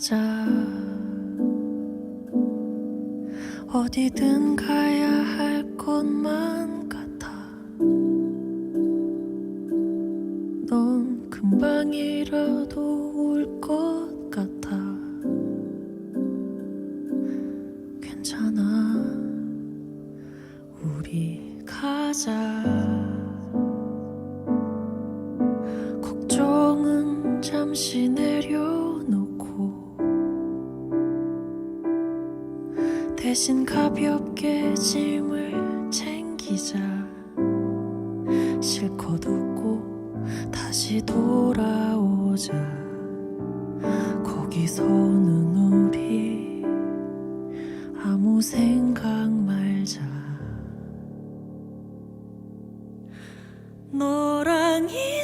가자. 어디든 가야 할 것만 같아. 넌 금방이라도 올 것 같아. 괜찮아. 우리 가자. 걱정은 잠시 내 대신 가볍게 짐을 챙기자. 실컷 웃고 다시 돌아오자. 거기서는 우리 아무 생각 말자. 너랑 이